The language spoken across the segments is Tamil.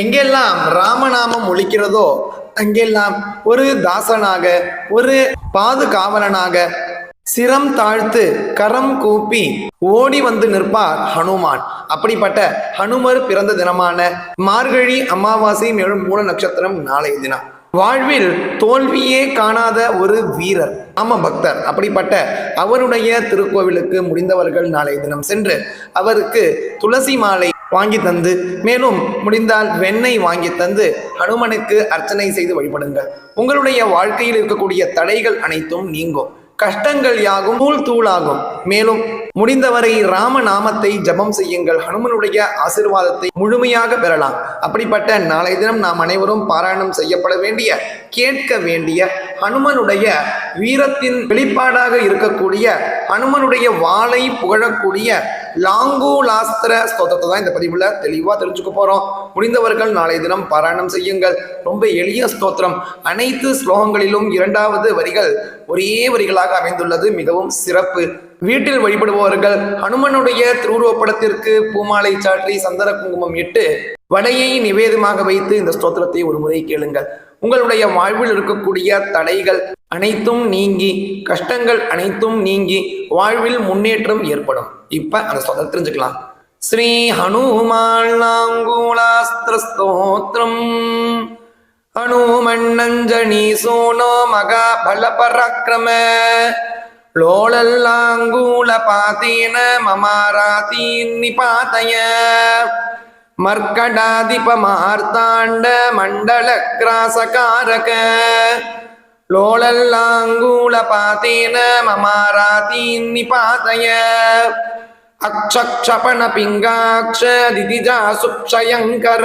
எங்கெல்லாம் ராமநாமம் ஒழிக்கிறதோ அங்கெல்லாம் ஒரு தாசனாக ஒரு பாதுகாவலனாக சிரம் தாழ்த்து கரம் கூப்பி ஓடி வந்து நிற்பார் ஹனுமான். அப்படிப்பட்ட ஹனுமர் பிறந்த தினமான மார்கழி அமாவாசை மேலும் மூல நட்சத்திரம் நாளைய தினம். வாழ்வில் தோல்வியே காணாத ஒரு வீரர் ஆம பக்தர் அப்படிப்பட்ட அவருடைய திருக்கோவிலுக்கு முடிந்தவர்கள் நாளைய தினம் சென்று அவருக்கு துளசி மாலை வாங்கி தந்து. மேலும் முடிந்தால் வெண்ணெய் வாங்கி தந்து ஹனுமனுக்கு அர்ச்சனை செய்து வழிபடுங்கள். உங்களுடைய வாழ்க்கையில் இருக்கக்கூடிய தடைகள் அனைத்தும் நீங்கும். கஷ்டங்கள் யாகும் நூல் தூளாகும். மேலும் முடிந்தவரை ராம நாமத்தை ஜபம் செய்யுங்கள். ஹனுமனுடைய ஆசிர்வாதத்தை முழுமையாக பெறலாம். அப்படிப்பட்ட நாளை தினம் நாம் அனைவரும் பாராயணம் செய்யப்பட வேண்டிய கேட்க வேண்டிய ஹனுமனுடைய வீரத்தின் வெளிப்பாடாக இருக்கக்கூடிய ஹனுமனுடைய வாளை புகழக்கூடிய லாங்கூலாஸ்திர ஸ்தோத்திரத்தை தான் இந்த பதிவுல தெளிவாக தெரிஞ்சுக்க போறோம். முடிந்தவர்கள் நாளை தினம் பாராயணம் செய்யுங்கள். ரொம்ப எளிய ஸ்தோத்திரம். அனைத்து ஸ்லோகங்களிலும் இரண்டாவது வரிகள் ஒரே வரிகளாக அமைந்துள்ளது. மிகவும் சிறப்பு. வீட்டில் வழிபடுபவர்கள் ஹனுமனுடைய திருவுருவப்படத்திற்கு பூமாலை சாற்றி சந்தன குங்குமம் இட்டு வடையை நிவேதமாக வைத்து இந்த ஸ்தோத்திரத்தை ஒரு முறை கேளுங்கள். உங்களுடைய வாழ்வில் இருக்கக்கூடிய தடைகள் அனைத்தும் நீங்கி கஷ்டங்கள் அனைத்தும் நீங்கி வாழ்வில் முன்னேற்றம் ஏற்படும். இப்ப அந்த ஸ்தோத்திரம் தெரிஞ்சுக்கலாம். ஸ்ரீ ஹனுமான் ஸ்தோத்திரம். அணுமண்ணஞ்சனி சோனோ மகா பல பராக்கிரம லோலல்லாங்கூல பாத்தேன மமாராதீன் நிபாதய மர்க்கடாதிபமார்த்தாண்ட மண்டல கிராசகாரக. லோலல்லாங்கூல பாத்தேன மமாராதீன் நிபாதய அக்ஷக்ஷபண பிங்காட்ச திதிஜா சுக்ஷயங்கர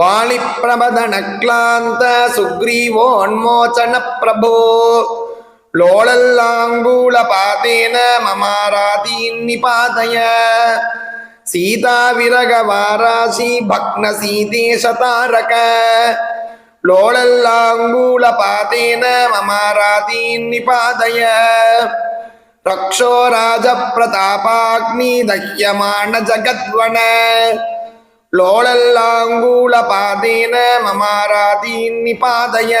நிபாதய ஸ்ரீராமச்சரணாம்போஜ மதுபாயித லோழல்லாங்கூல பாதேன மமாராதீன் நிபாதய வாலிப்பிரபதன கிளாந்த சுக்ரீவோன்மோச்சன பிரபோ லோழல்லாங்கூல பாதேன மமாராதீன் நிபாதய சீதாவிரகவாராசி பக்ன சீதேசதாரக லோழல்லாங்கூல பாதேன மமாராதீன் நிபாதய ரக்ஷோ ராஜ பிரதாபாக்னி தஹ்யமான ஜகத்வன. லோழல்லாங்கூல பாதேன மமாராதீன் நிபாதய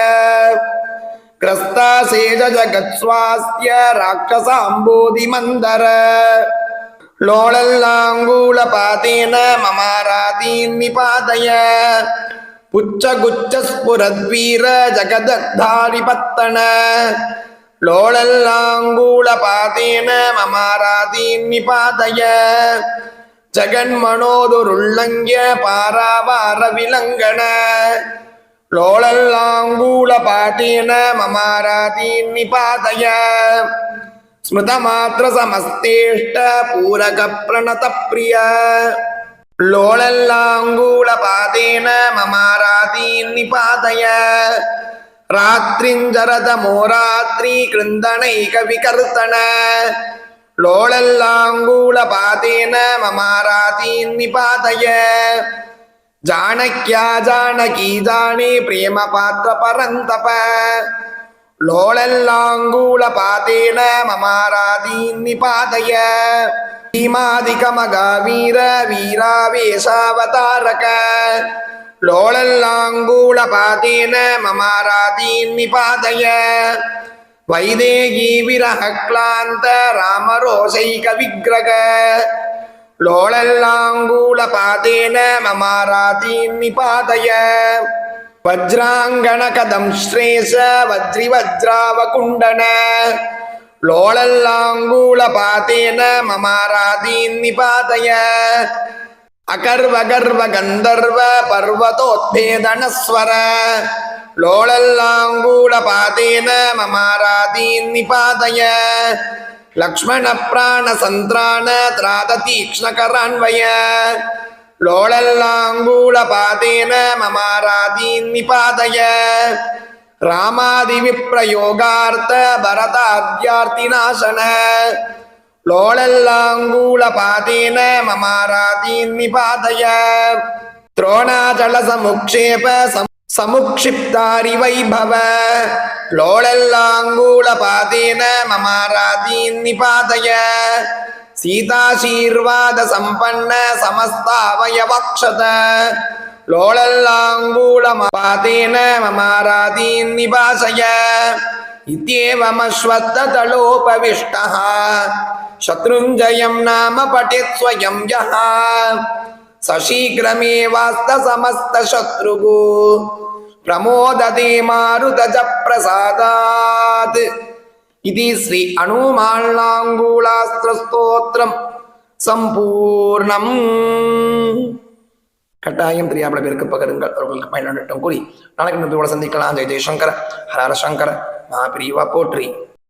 கிரஸ்தாசேஜ ஜகத்ஸ்வாஸ்ய ராட்சசாம்போதி மந்தர லோழல்லாங்கூல பாதேன மமாராதீன் நிபாதய புச்சகுச்சஸ்புரத்வீர ஜகதத்தாரி பத்தன பாராவார விலங்கன. லோழல்லாங்கூல பாதேன மமாராதீன் நிபாதய ஸ்மிருதமாத்திர சமஸ்தேஷ்ட பூரக பிரணத பிரிய. லோழல்லாங்கூல பாதேன மமாராதீன் நிபாதய ராத்திரிஞ்சரத மோராத்ரி கிருந்தனை கவி கருத்தன பாதேன மமாராதீன் நிபாதய ஜானக்யா ஜானகி ஜானே பிரேம பாத்திர பரந்தப. லோழல்லாங்கூல பாதேன மமாராதீன் நிபாதய பீமாதிகமகா வீர வீராவேஷாவதாரக வைதேகி விரக கிளாந்த ராமரோசைக விக்கிரக லோழல்லாங்கூல பாதேன மமாராதீன் நிபாதய. வஜ்ராங்கண கதம் ஸ்ரேச வஜ்ரி வஜ்ராவ குண்டன. லோழல்லாங்கூல பாதேன மமாராதீன் நிபாதய. அகர்வகர்வ கந்தர்வ பர்வதோத்பேதனஸ்வர லோழல்லாங்கூல பாதேன மமாராதீன் நிபாதய லக்ஷ்மண பிராண சந்திராண திராத தீக்ஷ்ணகரான்வய लोळल्लाङ्गूलपादेन ममारादीन् निपातय रामादिविप्रयोगार्थ भरताद्यार्तिनाशन लोळल्लाङ्गूलपादेन ममारादीन् निपातय द्रोणाचलसमुक्षेप सम् समुक्षिप्तारि वैभव लोळल्लाङ्गूलपादेन ममारादीन् निपातय सीताशीर्वादसम्पन्न समस्तावयवक्षत लोळल्लाङ्गूलपादेन ममारादीन् निपासय इत्येवमश्वत्थतलोपविष्टः शत्रुञ्जयं नाम पठित् स्वयं यः सशीघ्रमेवास्तसमस्तशत्रुः प्रमोदते मारुतज प्रसादात् इति श्री हनुमाल्लाङ्गूलास्त्रस्तोत्रं சம்பூர்ணம் கட்டாயம் தெரியாமல் பேருக்கு பகிருங்கள் அவர்களுக்கு பயனட்டும் கூறி நாளைக்கு நம்பியோட சந்திக்கலாம் ஜெய் ஜெய்சங்கர ஹரஹர சங்கர மகாபிரிவா போற்றி